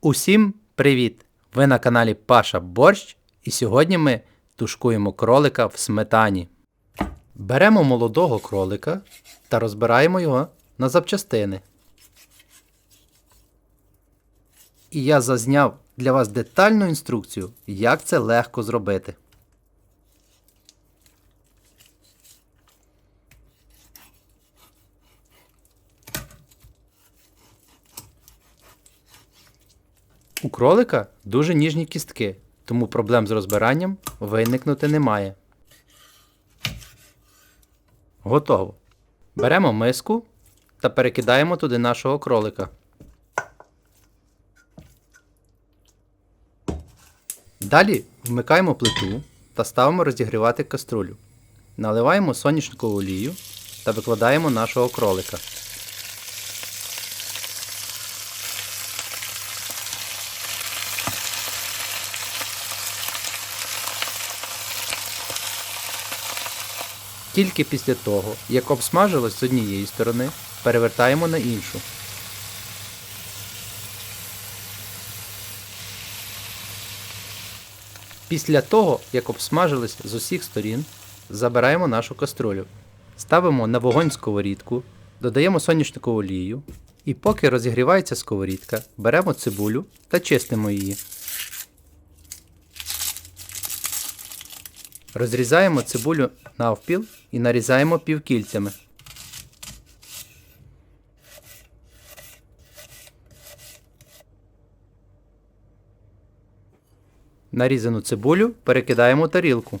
Усім привіт! Ви на каналі Паша Борщ, і сьогодні ми тушкуємо кролика в сметані. Беремо молодого кролика та розбираємо його на запчастини. І я зазняв для вас детальну інструкцію, як це легко зробити. У кролика дуже ніжні кістки, тому проблем з розбиранням виникнути не має. Готово. Беремо миску та перекидаємо туди нашого кролика. Далі вмикаємо плиту та ставимо розігрівати каструлю. Наливаємо соняшникову олію та викладаємо нашого кролика. Тільки після того, як обсмажилось з однієї сторони, перевертаємо на іншу. Після того, як обсмажились з усіх сторін, забираємо нашу каструлю. Ставимо на вогонь сковорідку, додаємо соняшникову олію, і поки розігрівається сковорідка, беремо цибулю та чистимо її. Розрізаємо цибулю навпіл і нарізаємо півкільцями. Нарізану цибулю перекидаємо у тарілку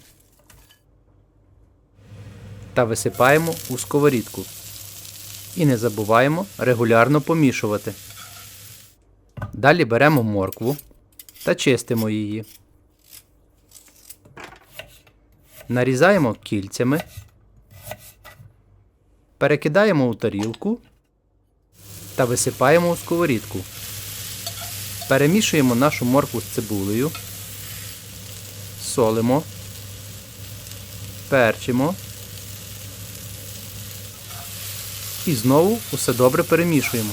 та висипаємо у сковорідку. І не забуваємо регулярно помішувати. Далі беремо моркву та чистимо її. Нарізаємо кільцями, перекидаємо у тарілку та висипаємо у сковорідку. Перемішуємо нашу моркву з цибулею, солимо, перчимо і знову усе добре перемішуємо.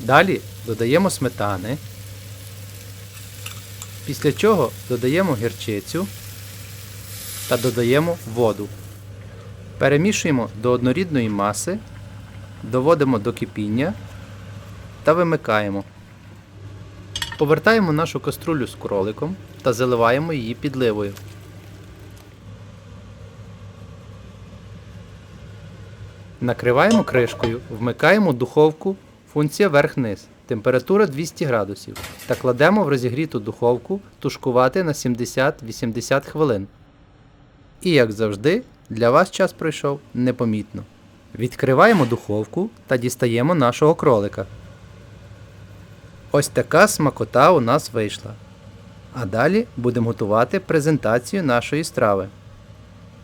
Далі додаємо сметани. Після чого додаємо гірчицю та додаємо воду. Перемішуємо до однорідної маси, доводимо до кипіння та вимикаємо. Повертаємо нашу каструлю з кроликом та заливаємо її підливою. Накриваємо кришкою, вмикаємо духовку, функція верх-низ, температура 200 градусів та кладемо в розігріту духовку тушкувати на 70-80 хвилин. І як завжди, для вас час пройшов непомітно. Відкриваємо духовку та дістаємо нашого кролика. Ось така смакота у нас вийшла. А далі будемо готувати презентацію нашої страви.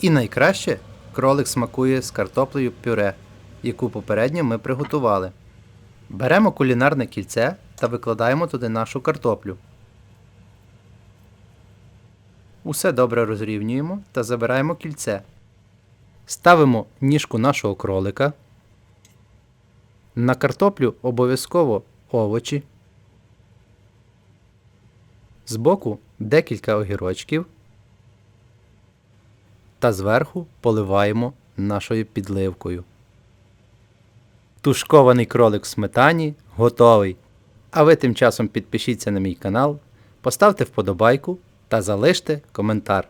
І найкраще кролик смакує з картоплею пюре, яку попередньо ми приготували. Беремо кулінарне кільце та викладаємо туди нашу картоплю. Усе добре розрівнюємо та забираємо кільце. Ставимо ніжку нашого кролика. На картоплю обов'язково овочі. Збоку декілька огірочків. Та зверху поливаємо нашою підливкою. Тушкований кролик в сметані готовий. А ви тим часом підпишіться на мій канал, поставте вподобайку та залиште коментар.